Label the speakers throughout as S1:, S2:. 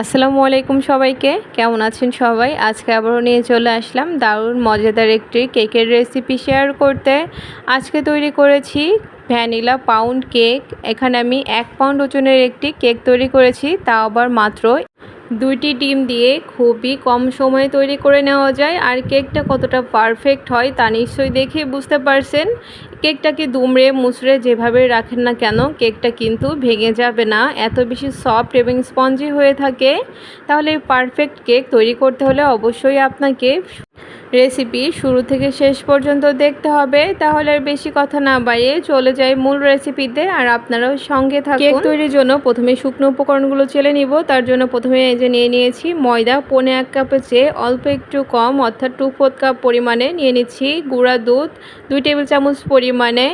S1: আসসালামু আলাইকুম সবাইকে। কেমন আছেন সবাই? আজকে আবারও নিয়ে চলে আসলাম দারুণ মজাদার একটি কেকের রেসিপি শেয়ার করতে। আজকে তৈরি করেছি ভ্যানিলা পাউন্ড কেক এখানে আমি এক পাউন্ড ওজনের একটি কেক তৈরি করেছি, তা আবার মাত্র দুইটি ডিম দিয়ে খুবই কম সময়ে তৈরি করে নেওয়া যায়। আর কেকটা কতটা পারফেক্ট হয় তা নিশ্চয়ই দেখে বুঝতে পারছেন। কেকটাকে দুমড়ে মুচড়ে যেভাবে রাখেন না কেন, কেকটা কিন্তু ভেঙে যাবে না। এত বেশি সফট এবং স্পঞ্জি হয়ে থাকে, তাহলে পারফেক্ট কেক তৈরি করতে হলে অবশ্যই আপনাকে রেসিপি শুরু থেকে শেষ পর্যন্ত দেখতে হবে, তাহলে আর বেশি কথা না বাইয়ে চলে যাই মূল রেসিপিতে আর আপনারাও সঙ্গে থাকুন। কেক তৈরির জন্য প্রথমে শুকনো উপকরণগুলো চেলে নিব, তার জন্য প্রথমে এই যে নিয়ে নিয়েছি ময়দা, পনে এক কাপের চেয়ে অল্প একটু কম, অর্থাৎ টু ফোর্থ কাপ পরিমাণে নিয়ে নিচ্ছি। গুঁড়া দুধ, দুই টেবিল চামচ পরিমাণে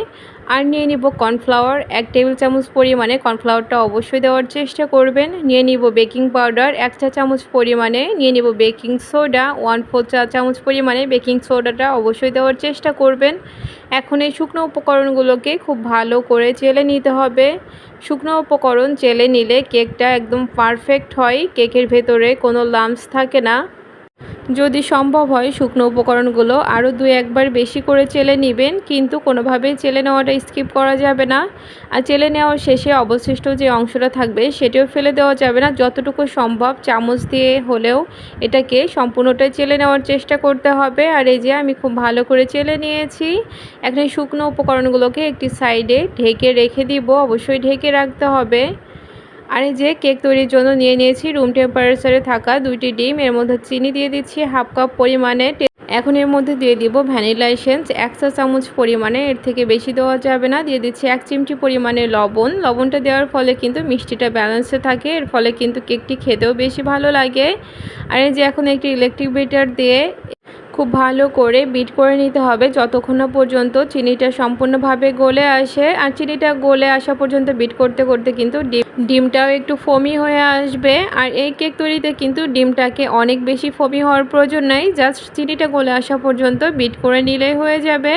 S1: আর নিয়ে নিব কর্নফ্লাওয়ার। এক টেবিল চামচ পরিমাণে কর্নফ্লাওয়ারটা অবশ্যই দেওয়ার চেষ্টা করবেন। নিয়ে নিব বেকিং পাউডার, এক চা চামচ পরিমাণে। নিয়ে নিব বেকিং সোডা, ওয়ান ফোর চা চামচ পরিমাণে বেকিং সোডাটা অবশ্যই দেওয়ার চেষ্টা করবেন। এখন এই শুকনো উপকরণগুলোকে খুব ভালো করে চেলে নিতে হবে। শুকনো উপকরণ চেলে নিলে কেকটা একদম পারফেক্ট হয়। কেকের ভেতরে কোনো লাম্পস থাকে না। যদি সম্ভব হয়, শুকনো উপকরণগুলো আরও দু একবার বেশি করে চেলে নেবেন, কিন্তু কোনোভাবেই চেলে নেওয়াটা স্কিপ করা যাবে না। আর চেলে নেওয়ার শেষে অবশিষ্ট যে অংশটা থাকবে, সেটাও ফেলে দেওয়া যাবে না। যতটুকু সম্ভব চামচ দিয়ে হলেও এটাকে সম্পূর্ণটাই চেলে নেওয়ার চেষ্টা করতে হবে। আর এই যে আমি খুব ভালো করে চেলে নিয়েছি, এখন শুকনো উপকরণগুলোকে একটি সাইডে ঢেকে রেখে দিব। অবশ্যই ঢেকে রাখতে হবে। আর যে কেক তৈরির জন্য নিয়ে নিয়েছি রুম টেম্পারেচারে থাকা দুইটি ডিম। এর মধ্যে চিনি দিয়ে দিচ্ছি হাফ কাপ পরিমাণে। এখন এর মধ্যে দিয়ে দিব ভ্যানিলা এসেন্স এক চা চামচ পরিমাণে, এর থেকে বেশি দেওয়া যাবে না। দিয়ে দিচ্ছি এক চিমটি পরিমাণে লবণ। লবণটা দেওয়ার ফলে কিন্তু মিষ্টিটা ব্যালেন্সে থাকে। এর ফলে কিন্তু কেকটি খেতেও বেশি ভালো লাগে। আর এই যে এখন একটি ইলেকট্রিক বিটার দিয়ে খুব ভালো করে বিট করে নিতে হবে। যতক্ষণ পর্যন্ত চিনিটা সম্পূর্ণভাবে গলে আসে, আর চিনিটা গলে আসা পর্যন্ত বিট করতে করতে কিন্তু ডিম, ডিমটাও একটু ফমি হয়ে আসবে। আর এই কেক তৈরিতে কিন্তু ডিমটাকে অনেক বেশি ফমি হওয়ার প্রয়োজন নাই জাস্ট চিনিটা গলে আসা পর্যন্ত বিট করে নিলেই হয়ে যাবে।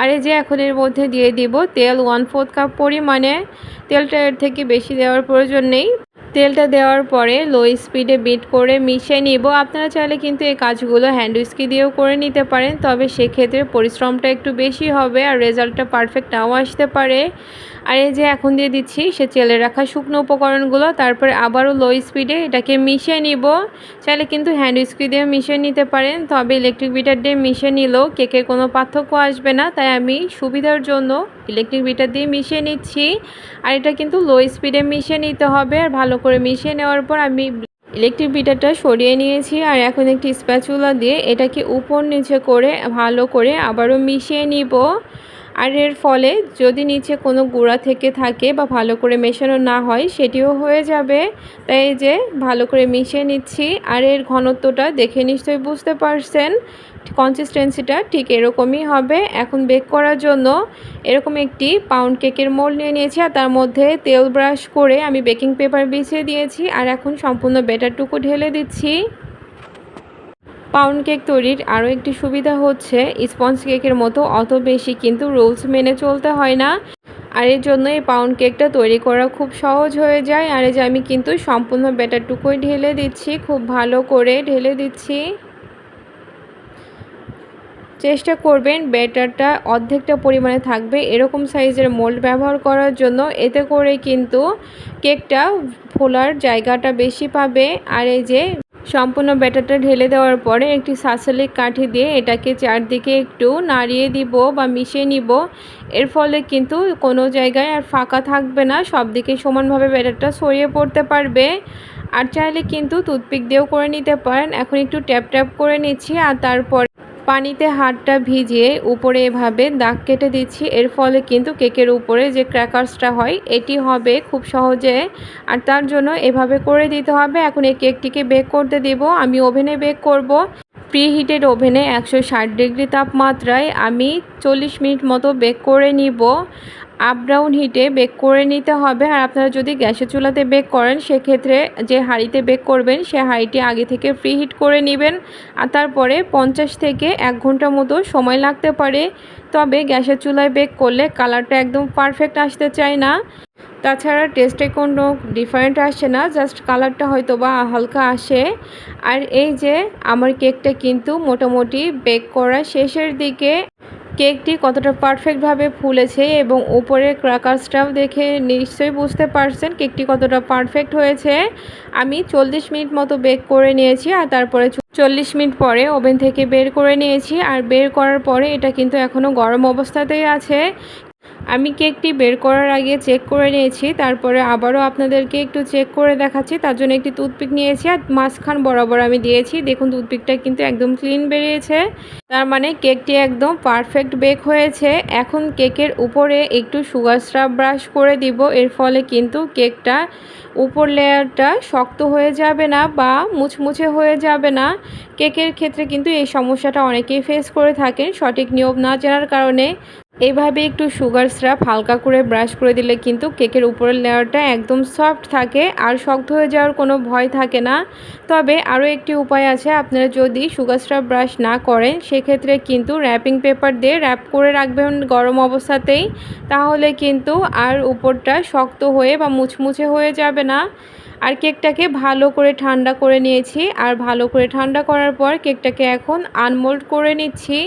S1: আর এই যে এখন এর মধ্যে দিয়ে দিব তেল ওয়ান ফোর্থ কাপ পরিমাণে। তেলটা এর থেকে বেশি দেওয়ার প্রয়োজন নেই। তেলটা দেওয়ার পরে লো স্পিডে বিট করে মিশিয়ে নিব। আপনারা চাইলে কিন্তু এই কাজগুলো হ্যান্ড উইস্কি দিয়েও করে নিতে পারেন। তবে সেক্ষেত্রে পরিশ্রমটা একটু বেশি হবে আর রেজাল্টটা পারফেক্ট নাও আসতে পারে। আর এই যে এখন দিয়ে দিচ্ছি, সে চেলে রাখা শুকনো উপকরণগুলো, তারপরে আবারও লো স্পিডে এটাকে মিশিয়ে নিব। চাইলে কিন্তু হ্যান্ড উইস্কি দিয়ে মিশিয়ে নিতে পারেন, তবে ইলেকট্রিক বিটার দিয়ে মিশিয়ে নিলেও কেকের কোনো পার্থক্য আসবে না, তাই আমি সুবিধার জন্য ইলেকট্রিক বিটার দিয়ে মিশিয়ে নিচ্ছি। আর এটা কিন্তু লো স্পিডে মিশিয়ে নিতে হবে, আর ভালো করে মিশিয়ে নেওয়ার পর আমি ইলেকট্রিক বিটারটা সরিয়ে নিয়েছি, আর এখন একটি স্প্যাচুলা দিয়ে এটাকে উপর নিচে করে ভালো করে আবারও মিশিয়ে নিব। আর এর ফলে যদি নিচে কোনো গুঁড়া থেকে থাকে বা ভালো করে মেশানো না হয়, সেটিও হয়ে যাবে। তাই যে ভালো করে মিশিয়ে নিচ্ছি, আর এর ঘনত্বটা দেখে নিশ্চয়ই বুঝতে পারছেন। কনসিস্টেন্সিটা ঠিক এরকমই হবে। এখন বেক করার জন্য এরকম একটি পাউন্ড কেকের মোল নিয়ে নিয়েছি, আর তার মধ্যে তেল ব্রাশ করে আমি বেকিং পেপার বিছিয়ে দিয়েছি, আর এখন সম্পূর্ণ বেটারটুকু ঢেলে দিচ্ছি। পাউন্ড কেক তৈরির আরও একটি সুবিধা হচ্ছে স্পঞ্জ কেকের মতো অত বেশি কিন্তু রুলস মেনে চলতে হয় না। আর এর জন্য এই পাউন্ড কেকটা তৈরি করা খুব সহজ হয়ে যায়। আর এই যে আমি কিন্তু সম্পূর্ণ ব্যাটারটুকুই ঢেলে দিচ্ছি, খুব ভালো করে ঢেলে দিচ্ছি। চেষ্টা করবেন ব্যাটারটা অর্ধেকটা পরিমাণে থাকবে এরকম সাইজের মোল্ড ব্যবহার করার জন্য। এতে করে কিন্তু কেকটা ফোলার জায়গাটা বেশি পাবে। আর এই যে সম্পূর্ণ ব্যাটারটা ঢেলে দেওয়ার পরে একটি সাসলিক কাঠি দিয়ে এটাকে চারদিকে একটু নাড়িয়ে দিব বা মিশিয়ে নিব। এর ফলে কিন্তু কোনো জায়গায় আর ফাঁকা থাকবে না, সব দিকে সমানভাবে ব্যাটারটা ছড়িয়ে পড়তে পারবে। আর চাইলে কিন্তু টুথপিক দিয়েও করে নিতে পারেন। এখন একটু ট্যাপ ট্যাপ করে নিচ্ছি আর তারপর পানিতে হাতটা ভিজিয়ে উপরে এভাবে দাগ কেটে দিচ্ছি। এর ফলে কিন্তু কেকের উপরে যে ক্র্যাকার্সটা হয়, এটি হবে খুব সহজে। আর তার জন্য এভাবে করে দিতে হবে। এখন এই কেকটিকে বেক করতে দেব। আমি ওভেনে বেক করব। প্রি হিটেড ওভেনে একশো ষাট ডিগ্রি তাপমাত্রায় আমি চল্লিশ মিনিট মতো বেক করে নিব। আপ ডাউন হিটে বেক করে নিতে হবে। আর আপনারা যদি গ্যাসের চুলাতে বেক করেন, সেক্ষেত্রে যে হাঁড়িতে বেক করবেন, সে হাঁড়িটি আগে থেকে ফ্রি হিট করে নেবেন। আর তারপরে পঞ্চাশ থেকে এক ঘণ্টা মতো সময় লাগতে পারে। তবে গ্যাসের চুলায় বেক করলে কালারটা একদম পারফেক্ট আসতে চায় না। তাছাড়া টেস্টে কোনো ডিফারেন্ট আসে না জাস্ট কালারটা হয়তো বা হালকা আসে। আর এই যে, আমার কেকটা কিন্তু মোটামুটি বেক করা শেষের দিকে কেকটি কতটা পারফেক্টভাবে ফুলেছে এবং উপরের ক্রাকার্সটাও দেখে নিশ্চয়ই বুঝতে পারছেন কেকটি কতটা পারফেক্ট হয়েছে। আমি চল্লিশ মিনিট মতো বেক করে নিয়েছি আর তারপরে চল্লিশ মিনিট পরে ওভেন থেকে বের করে নিয়েছি। আর বের করার পরে এটা কিন্তু এখনও গরম অবস্থাতেই আছে। আমি কেকটি বের করার আগে চেক করে নিয়েছি, তারপরে আবারও আপনাদেরকে একটু চেক করে দেখাচ্ছি, তার জন্য একটি টুথপিক নিয়েছি আর মাঝখান বরাবর আমি দিয়েছি। দেখুন, টুথপিকটা কিন্তু একদম ক্লিন বেরিয়েছে। তার মানে কেকটি একদম পারফেক্ট বেক হয়েছে। এখন কেকের উপরে একটু সুগার স্রাব ব্রাশ করে দিব, এর ফলে কিন্তু কেকটা উপর লেয়ারটা শক্ত হয়ে যাবে না বা মুচমুচে হয়ে যাবে না। কেকের ক্ষেত্রে কিন্তু এই সমস্যাটা অনেকেই ফেস করে থাকেন। সঠিক নিয়ম না জানার কারণে এইভাবে একটু সুগার স্রাপ হালকা করে ব্রাশ করে দিলে কিন্তু কেকের উপরের লেয়ারটা একদম সফট থাকে আর শক্ত হয়ে যাওয়ার কোনো ভয় থাকে না। তবে আরও একটি উপায় আছে, আপনারা যদি সুগার স্রাপ ব্রাশ না করেন, সেক্ষেত্রে কিন্তু র্যাপিং পেপার দিয়ে র্যাপ করে রাখবেন গরম অবস্থাতেই, তাহলে কিন্তু আর উপরটা শক্ত হয়ে বা মুছমুছে হয়ে যাবে না। আর কেকটাকে ভালো করে ঠান্ডা করে নিয়েছি, আর ভালো করে ঠান্ডা করার পর কেকটাকে এখন আনমোল্ড করে নিচ্ছি।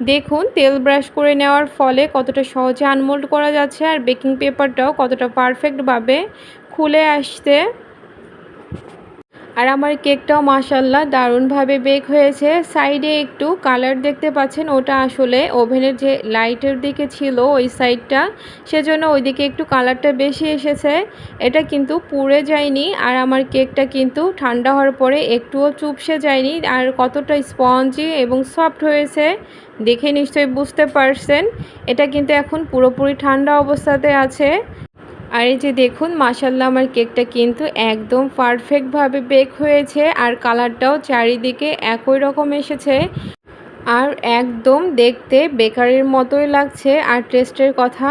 S1: দেখুন, তেল ব্রাশ করে নেওয়ার ফলে কতটা সহজে আনমোল্ড করা যাচ্ছে আর বেকিং পেপারটাও কতটা পারফেক্টভাবে খুলে আসতে আর আমার কেকটাও মাসাল্লাহ দারুণভাবে বেক হয়েছে। সাইডে একটু কালার দেখতে পাচ্ছেন, ওটা আসলে ওভেনের যে লাইটের দিকে ছিল ওই সাইডটা, সেজন্য ওইদিকে একটু কালারটা বেশি এসেছে। এটা কিন্তু পুড়ে যায়নি আর আমার কেকটা কিন্তু ঠান্ডা হওয়ার পরে একটুও চুপসে যায়নি আর কতটা স্পঞ্জি এবং সফট হয়েছে। দেখে নিশ্চয়ই বুঝতে পারছেন। এটা কিন্তু এখন পুরোপুরি ঠান্ডা অবস্থাতে আছে। আর এই যে দেখুন মাসাল্লাহ আমার কেকটা কিন্তু একদম পারফেক্টভাবে বেক হয়েছে আর কালারটাও চারিদিকে একই রকম এসেছে। আর একদম দেখতে বেকারির মতোই লাগছে। আর টেস্টের কথা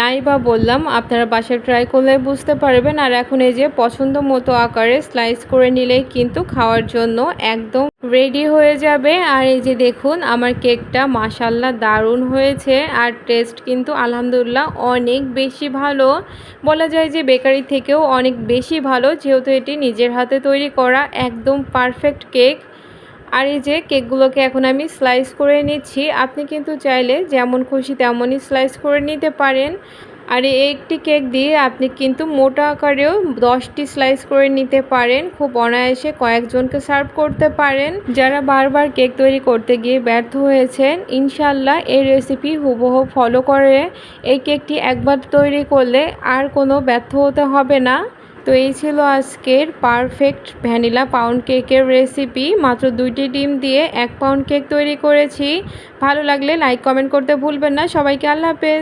S1: নাই বা বললাম, আপনারা বাসায় ট্রাই করলে বুঝতে পারবেন। আর এখন এই যে পছন্দ মতো আকারে স্লাইস করে নিলেই কিন্তু খাওয়ার জন্য একদম রেডি হয়ে যাবে। আর এই যে দেখুন, আমার কেকটা মাসাল্লাহ দারুণ হয়েছে। আর টেস্ট কিন্তু আলহামদুলিল্লাহ অনেক বেশি ভালো। বলা যায় যে বেকারি থেকেও অনেক বেশি ভালো, যেহেতু এটি নিজের হাতে তৈরি করা একদম পারফেক্ট কেক আর এই যে কেকগুলোকে এখন আমি স্লাইস করে নিচ্ছি। আপনি কিন্তু চাইলে যেমন খুশি তেমনই স্লাইস করে নিতে পারেন। আর এই একটি কেক দিয়ে আপনি কিন্তু মোটা আকারেও দশটি স্লাইস করে নিতে পারেন। খুব অনায়াসে কয়েকজনকে সার্ভ করতে পারেন। যারা বারবার কেক তৈরি করতে গিয়ে ব্যর্থ হয়েছেন ইনশাল্লাহ এই রেসিপি হুবহু ফলো করে। এই কেকটি একবার তৈরি করলে আর কোনো ব্যর্থ হতে হবে না। তো এই ছিল আজকের পারফেক্ট ভ্যানিলা পাউন্ড কেকের রেসিপি মাত্র দুইটি ডিম দিয়ে এক পাউন্ড কেক তৈরি করেছি। ভালো লাগলে লাইক কমেন্ট করতে ভুলবেন না। সবাইকে আল্লাহ হাফেজ।